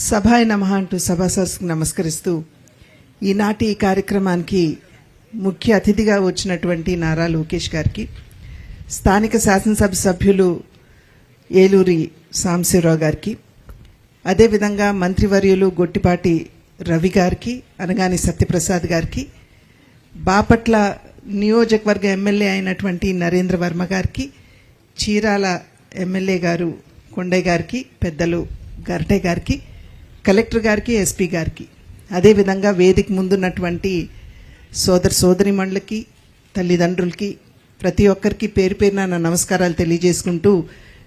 సభాయ నమ అంటూ సభాసస్కు నమస్కరిస్తూ ఈనాటి ఈ కార్యక్రమానికి ముఖ్య అతిథిగా వచ్చినటువంటి నారా లోకేష్ గారికి స్థానిక శాసనసభ సభ్యులు ఏలూరి సాంశివరావు గారికి అదేవిధంగా మంత్రివర్యులు గొట్టిపాటి రవి గారికి అనగాని సత్యప్రసాద్ గారికి బాపట్ల నియోజకవర్గ ఎమ్మెల్యే అయినటువంటి నరేంద్ర వర్మ గారికి చీరాల ఎమ్మెల్యే గారు కొండయ్య గారికి పెద్దలు గరటే గారికి కలెక్టర్ గారికి ఎస్పీ గారికి. అదేవిధంగా వేదిక ముందున్నటువంటి సోదర సోదరిమణులకి తల్లిదండ్రులకి ప్రతి ఒక్కరికి పేరు పేరున నా నమస్కారాలు తెలియజేసుకుంటూ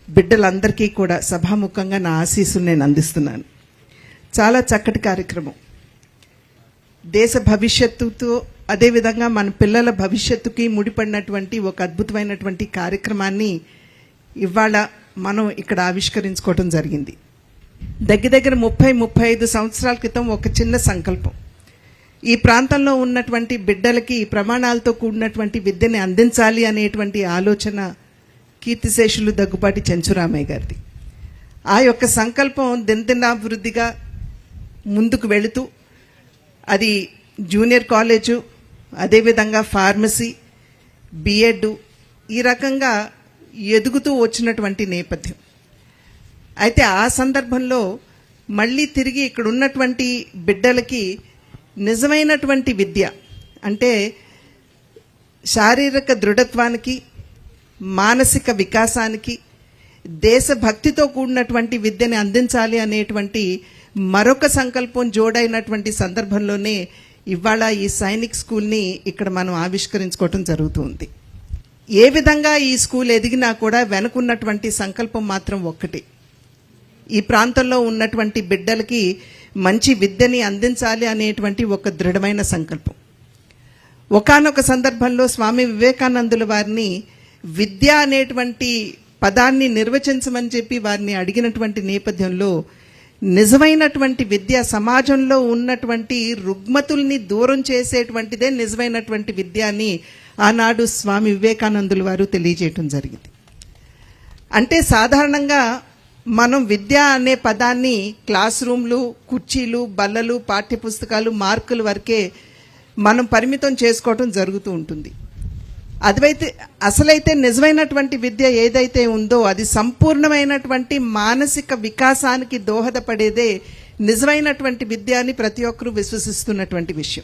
బిడ్డలందరికీ కూడా సభాముఖంగా నా ఆశీస్సులు నేను అందిస్తున్నాను. చాలా చక్కటి కార్యక్రమం. దేశ భవిష్యత్తుతో అదేవిధంగా మన పిల్లల భవిష్యత్తుకి ముడిపడినటువంటి ఒక అద్భుతమైనటువంటి కార్యక్రమాన్ని ఇవాళ మనం ఇక్కడ ఆవిష్కరించుకోవడం జరిగింది. దగ్గర దగ్గర ముప్పై ముప్పై ఐదు సంవత్సరాల క్రితం ఒక చిన్న సంకల్పం. ఈ ప్రాంతంలో ఉన్నటువంటి బిడ్డలకి ఈ ప్రమాణాలతో కూడినటువంటి విద్యని అందించాలి అనేటువంటి ఆలోచన కీర్తిశేషులు దగ్గుపాటి చెంచురామయ్య గారిది. ఆ యొక్క సంకల్పం దినదినాభివృద్ధిగా ముందుకు వెళుతూ అది జూనియర్ కాలేజు అదేవిధంగా ఫార్మసీ బిఎడ్ ఈ రకంగా ఎదుగుతూ వచ్చినటువంటి నేపథ్యం. అయితే ఆ సందర్భంలో మళ్ళీ తిరిగి ఇక్కడ ఉన్నటువంటి బిడ్డలకి నిజమైనటువంటి విద్య అంటే శారీరక దృఢత్వానికి మానసిక వికాసానికి దేశభక్తితో కూడినటువంటి విద్యని అందించాలి అనేటువంటి మరొక సంకల్పం జోడైనటువంటి సందర్భంలోనే ఇవాళ ఈ సైనిక్ స్కూల్ని ఇక్కడ మనం ఆవిష్కరించుకోవటం జరుగుతుంది. ఏ విధంగా ఈ స్కూల్ ఎదిగినా కూడా వెనుకున్నటువంటి సంకల్పం మాత్రం ఒక్కటి. ఈ ప్రాంతంలో ఉన్నటువంటి బిడ్డలకి మంచి విద్యని అందించాలి అనేటువంటి ఒక దృఢమైన సంకల్పం. ఒకానొక సందర్భంలో స్వామి వివేకానందుల వారిని విద్య అనేటువంటి పదాన్ని నిర్వచించమని చెప్పి వారిని అడిగినటువంటి నేపథ్యంలో నిజమైనటువంటి విద్య సమాజంలో ఉన్నటువంటి రుగ్మతుల్ని దూరం చేసేటువంటిదే నిజమైనటువంటి విద్య అని ఆనాడు స్వామి వివేకానందుల వారు తెలియజేయటం జరిగింది. అంటే సాధారణంగా మనం విద్య అనే పదాన్ని క్లాస్ రూమ్లు కుర్చీలు బల్లలు పాఠ్యపుస్తకాలు మార్కులు వరకే మనం పరిమితం చేసుకోవటం జరుగుతూ ఉంటుంది. అదైతే అసలైతే నిజమైనటువంటి విద్య ఏదైతే ఉందో అది సంపూర్ణమైనటువంటి మానసిక వికాసానికి దోహదపడేదే నిజమైనటువంటి విద్య అని ప్రతి ఒక్కరూ విశ్వసిస్తున్నటువంటి విషయం.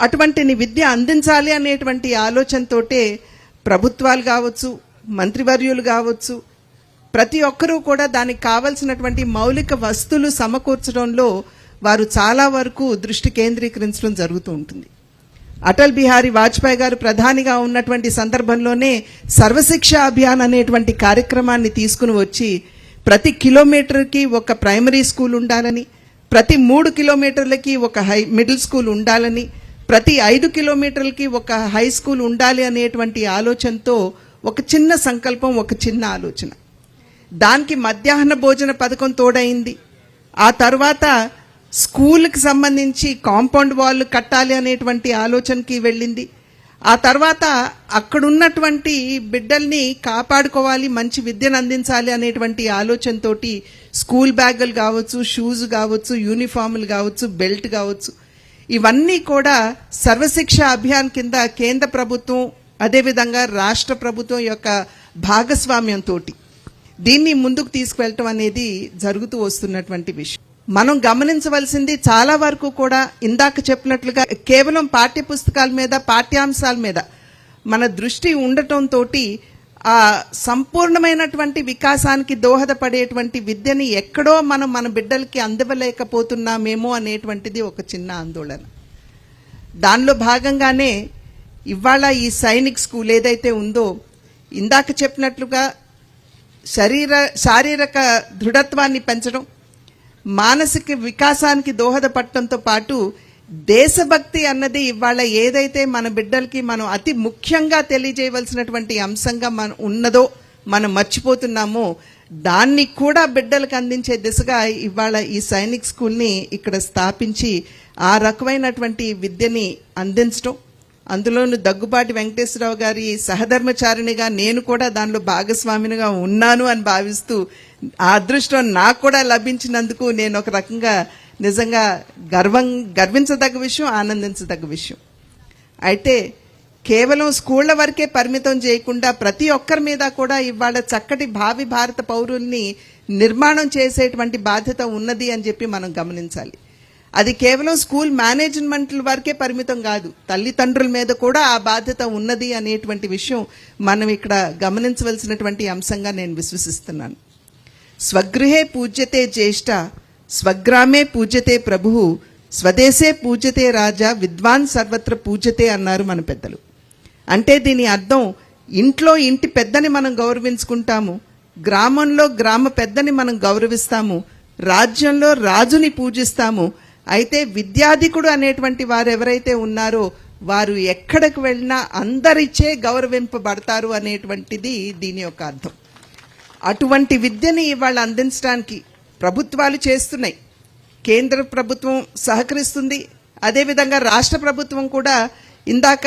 అటువంటి విద్య అందించాలి అనేటువంటి ఆలోచనతోటే ప్రభుత్వాలు కావచ్చు మంత్రివర్యులు కావచ్చు ప్రతి ఒక్కరూ కూడా దానికి కావలసినటువంటి మౌలిక వస్తువులు సమకూర్చడంలో వారు చాలా వరకు దృష్టి కేంద్రీకరించడం జరుగుతూ ఉంటుంది. అటల్ బిహారీ వాజ్పేయి గారు ప్రధానిగా ఉన్నటువంటి సందర్భంలోనే సర్వశిక్ష అభియాన్ అనేటువంటి కార్యక్రమాన్ని తీసుకుని వచ్చి ప్రతి కిలోమీటర్కి ఒక ప్రైమరీ స్కూల్ ఉండాలని ప్రతి మూడు కిలోమీటర్లకి ఒక హై మిడిల్ స్కూల్ ఉండాలని ప్రతి ఐదు కిలోమీటర్లకి ఒక హై స్కూల్ ఉండాలి అనేటువంటి ఆలోచనతో ఒక చిన్న సంకల్పం ఒక చిన్న ఆలోచన. దానికి మధ్యాహ్న భోజన పథకం తోడైంది. ఆ తర్వాత స్కూల్కి సంబంధించి కాంపౌండ్ వాల్ కట్టాలి అనేటువంటి ఆలోచనకి వెళ్ళింది. ఆ తర్వాత అక్కడున్నటువంటి బిడ్డల్ని కాపాడుకోవాలి మంచి విద్యను అందించాలి అనేటువంటి ఆలోచనతోటి స్కూల్ బ్యాగులు కావచ్చు షూస్ కావచ్చు యూనిఫామ్లు కావచ్చు బెల్ట్ కావచ్చు. ఇవన్నీ కూడా సర్వశిక్ష అభియాన్ కింద కేంద్ర ప్రభుత్వం అదేవిధంగా రాష్ట్ర ప్రభుత్వం యొక్క భాగస్వామ్యంతో దీన్ని ముందుకు తీసుకువెళ్ళటం అనేది జరుగుతూ వస్తున్నటువంటి విషయం. మనం గమనించవలసింది చాలా వరకు కూడా ఇందాక చెప్పినట్లుగా కేవలం పాఠ్య పుస్తకాల మీద పాఠ్యాంశాల మీద మన దృష్టి ఉండటంతో ఆ సంపూర్ణమైనటువంటి వికాసానికి దోహదపడేటువంటి విద్యని ఎక్కడో మనం మన బిడ్డలకి అందివ్వలేకపోతున్నామేమో అనేటువంటిది ఒక చిన్న ఆందోళన. దానిలో భాగంగానే ఇవాళ ఈ సైనిక్ స్కూల్ ఏదైతే ఉందో ఇందాక చెప్పినట్లుగా శరీర శారీరక దృఢత్వాన్ని పెంచడం మానసిక వికాసానికి దోహదపడటంతో పాటు దేశభక్తి అన్నది ఇవాళ ఏదైతే మన బిడ్డలకి మనం అతి ముఖ్యంగా తెలియజేయవలసినటువంటి అంశంగా మన ఉన్నదో మనం మర్చిపోతున్నామో దాన్ని కూడా బిడ్డలకు అందించే దిశగా ఇవాళ ఈ సైనిక్ స్కూల్ని ఇక్కడ స్థాపించి ఆ రకమైనటువంటి విద్యని అందించడం అందులోను దగ్గుబాటి వెంకటేశ్వరరావు గారి సహధర్మచారిణిగా నేను కూడా దానిలో భాగస్వామినిగా ఉన్నాను అని భావిస్తూ ఆ అదృష్టం నాకు కూడా లభించినందుకు నేను ఒక రకంగా నిజంగా గర్వం గర్వించదగ్గ విషయం ఆనందించదగ్గ విషయం. అయితే కేవలం స్కూళ్ళ వరకే పరిమితం చేయకుండా ప్రతి ఒక్కరి మీద కూడా ఇవాళ చక్కటి భావి భారత పౌరుల్ని నిర్మాణం చేసేటువంటి బాధ్యత ఉన్నది అని చెప్పి మనం గమనించాలి. అది కేవలం స్కూల్ మేనేజ్మెంట్ల వరకే పరిమితం కాదు. తల్లిదండ్రుల మీద కూడా ఆ బాధ్యత ఉన్నది అనేటువంటి విషయం మనం ఇక్కడ గమనించవలసినటువంటి అంశంగా నేను విశ్వసిస్తున్నాను. స్వగృహే పూజ్యతే జ్యేష్ఠ స్వగ్రామే పూజ్యతే ప్రభువు స్వదేశే పూజ్యతే రాజా విద్వాన్ సర్వత్ర పూజ్యతే అన్నారు మన పెద్దలు. అంటే దీని అర్థం ఇంట్లో ఇంటి పెద్దని మనం గౌరవించుకుంటాము గ్రామంలో గ్రామ పెద్దని మనం గౌరవిస్తాము రాజ్యంలో రాజుని పూజిస్తాము అయితే విద్యాధికుడు అనేటువంటి వారు ఎవరైతే ఉన్నారో వారు ఎక్కడికి వెళ్ళినా అందరిచే గౌరవింపబడతారు అనేటువంటిది దీని యొక్క అర్థం. అటువంటి విద్యని ఇవాళ అందించడానికి ప్రభుత్వాలు చేస్తున్నాయి. కేంద్ర ప్రభుత్వం సహకరిస్తుంది. అదేవిధంగా రాష్ట్ర ప్రభుత్వం కూడా ఇందాక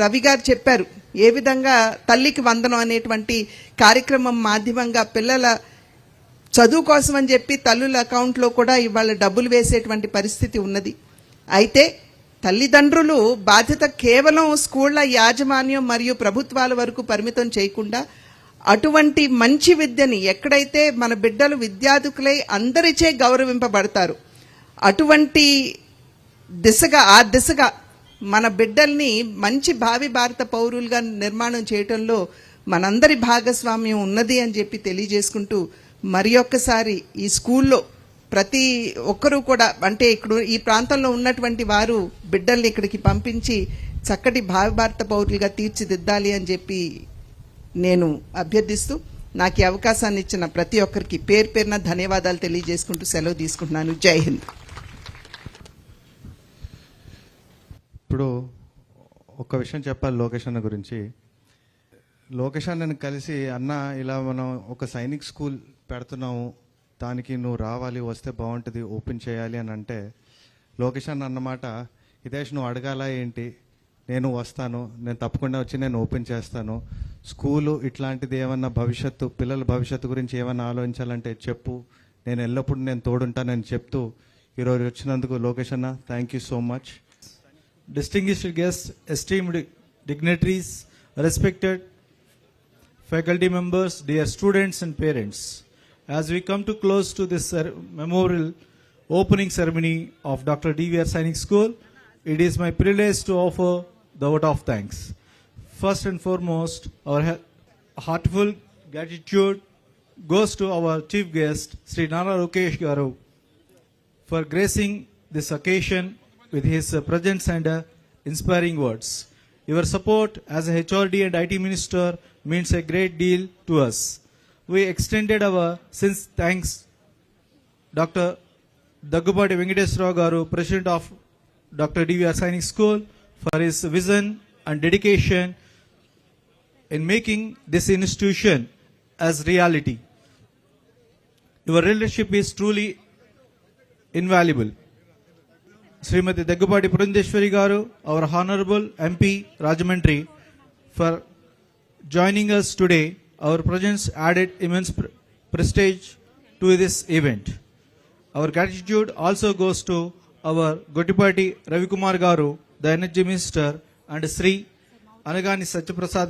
రవి గారు చెప్పారు ఏ విధంగా తల్లికి వందనం అనేటువంటి కార్యక్రమం మాధ్యమంగా పిల్లల చదువు కోసం అని చెప్పి తల్లుల అకౌంట్లో కూడా ఇవాళ డబ్బులు వేసేటువంటి పరిస్థితి ఉన్నది. అయితే తల్లిదండ్రులు బాధ్యత కేవలం స్కూళ్ళ యాజమాన్యం మరియు ప్రభుత్వాల వరకు పరిమితం చేయకుండా అటువంటి మంచి విద్యని ఎక్కడైతే మన బిడ్డలు విద్యార్థులై అందరిచే గౌరవింపబడతారు అటువంటి దిశగా ఆ దిశగా మన బిడ్డల్ని మంచి భావి భారత పౌరులుగా నిర్మాణం చేయటంలో మనందరి భాగస్వామ్యం ఉన్నది అని చెప్పి తెలియజేసుకుంటూ మరి ఒక్కసారి ఈ స్కూల్లో ప్రతి ఒక్కరూ కూడా అంటే ఇక్కడ ఈ ప్రాంతంలో ఉన్నటువంటి వారు బిడ్డల్ని ఇక్కడికి పంపించి చక్కటి భావిభారత పౌరులుగా తీర్చిదిద్దాలి అని చెప్పి నేను అభ్యర్థిస్తూ నాకు ఈ అవకాశాన్ని ఇచ్చిన ప్రతి ఒక్కరికి పేరు పేరున ధన్యవాదాలు తెలియజేసుకుంటూ సెలవు తీసుకుంటున్నాను. జై హింద్. ఇప్పుడు ఒక విషయం చెప్పాలి లోకేష్ అన్న గురించి. లోకేష్ అన్నని కలిసి అన్న ఇలా మనం ఒక సైనిక్ స్కూల్ పెడుతున్నాము. దానికి నువ్వు రావాలి వస్తే బాగుంటుంది ఓపెన్ చేయాలి అని అంటే లోకేష్ అన్న అన్నమాట హితేష్ నువ్వు అడగాల ఏంటి? నేను వస్తాను. నేను తప్పకుండా వచ్చి నేను ఓపెన్ చేస్తాను. స్కూలు ఇట్లాంటిది ఏమన్నా భవిష్యత్తు పిల్లల భవిష్యత్తు గురించి ఏమన్నా ఆలోచించాలంటే చెప్పు. నేను ఎల్లప్పుడూ నేను తోడుంటానని చెప్తూ ఈరోజు వచ్చినందుకు లోకేష్ అన్న thank you so much distinguished guests, esteemed dignitaries, respected faculty members, dear students and parents. As we come to close to this memorial opening ceremony of Dr. D.V.R. Sainik School, it is my privilege to offer the vote of thanks. First and foremost, our heartfelt gratitude goes to our chief guest, Sri Nara Rukesh Garu, for gracing this occasion with his presence and uh, inspiring words. Your support as a HRD and IT minister means a great deal to us. We extended our since thanks Dr. Daggubati Venkateswara Garu, President of Dr. DVR Sainik School, for his vision and dedication in making this institution as reality. Your leadership is truly invaluable. Shrimati Daggubati Purandeswari garu our honourable MP Rajahmundry for joining us today our presence added immense prestige to this event our gratitude also goes to our Gottipati Ravikumar garu the energy minister and Shri Anagani Satyaprasad